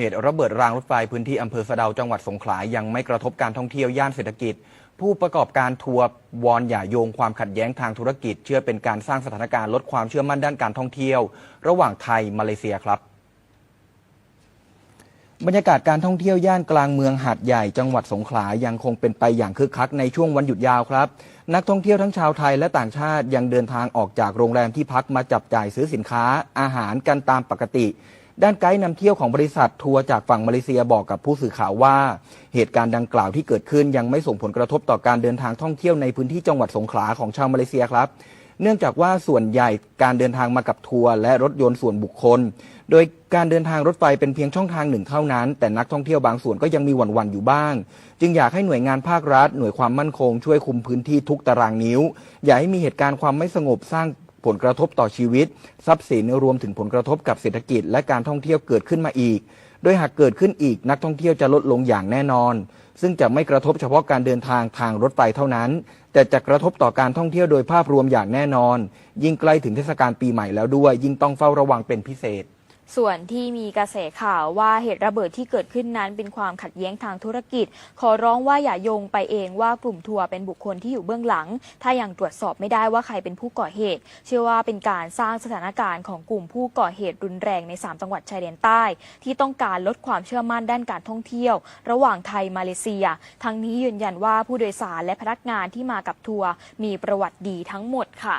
เหตุระเบิดรางรถไฟพื้นที่อำเภอสะเดาจังหวัดสงขลายังไม่กระทบการท่องเที่ยวย่านเศรษฐกิจ ผู้ประกอบการทัวร์วอนอย่าโยงความขัดแย้งทางธุรกิจ เชื่อเป็นการสร้างสถานการณ์ลดความเชื่อมั่นด้านการท่องเที่ยว ระหว่างไทยมาเลเซียครับบรรยากาศการท่องเที่ยวย่านกลางเมืองหาดใหญ่จังหวัดสงขลายังคงเป็นไปอย่างคึกคักในช่วงวันหยุดยาวครับ นักท่องเที่ยวทั้งชาวไทยและต่างชาติยังเดินทางออกจากโรงแรมที่พักมาจับจ่ายซื้อสินค้าอาหารกันตามปกติ ด้านไกด์นำเที่ยวของบริษัททัวร์จากฝั่งมาเลเซียบอกกับผู้สื่อข่าวว่า เหตุการณ์ดังกล่าวที่เกิดขึ้นยังไม่ส่งผลกระทบต่อการเดินทางท่องเที่ยวในพื้นที่จังหวัดสงขลาของชาวมาเลเซียครับ เนื่องจากว่าส่วนใหญ่การเดินทางมากับทัวร์และรถยนต์ส่วนบุคคล โดยการเดินทางรถไฟเป็นเพียงช่องทางหนึ่งเท่านั้น แต่นักท่องเที่ยวบางส่วนก็ยังมีหวั่นๆอยู่บ้าง จึงอยากให้หน่วยงานภาครัฐ หน่วยความมั่นคง ช่วยคุมพื้นที่ทุกตารางนิ้ว อย่าให้มีเหตุการณ์ความไม่สงบสร้าง ผลกระทบต่อชีวิต ทรัพย์สินรวมถึงผลกระทบกับเศรษฐกิจ และการท่องเที่ยวเกิดขึ้นมาอีก โดยหากเกิดขึ้นอีกนักท่องเที่ยวจะลดลงอย่างแน่นอน ซึ่งจะไม่กระทบเฉพาะการเดินทางทางรถไฟเท่านั้น แต่จะกระทบต่อการท่องเที่ยวโดยภาพรวมอย่างแน่นอน ยิ่งใกล้ถึงเทศกาลปีใหม่แล้วด้วย ยิ่งต้องเฝ้าระวังเป็นพิเศษ ส่วนที่มีกระแสข่าวว่าเหตุระเบิดที่เกิดขึ้นนั้นเป็นความขัดแย้งทางธุรกิจ ขอร้องว่าอย่าโยงไปเองว่ากลุ่มทัวร์เป็นบุคคลที่อยู่เบื้องหลัง ถ้ายังตรวจสอบไม่ได้ว่าใครเป็นผู้ก่อเหตุ เชื่อว่าเป็นการสร้างสถานการณ์ของกลุ่มผู้ก่อเหตุรุนแรงใน 3 จังหวัดชายแดนใต้ ที่ต้องการลดความเชื่อมั่นด้านการท่องเที่ยว ระหว่างไทยมาเลเซีย ทั้งนี้ยืนยันว่าผู้โดยสารและพนักงานที่มากับทัวร์มีประวัติดีทั้งหมดค่ะ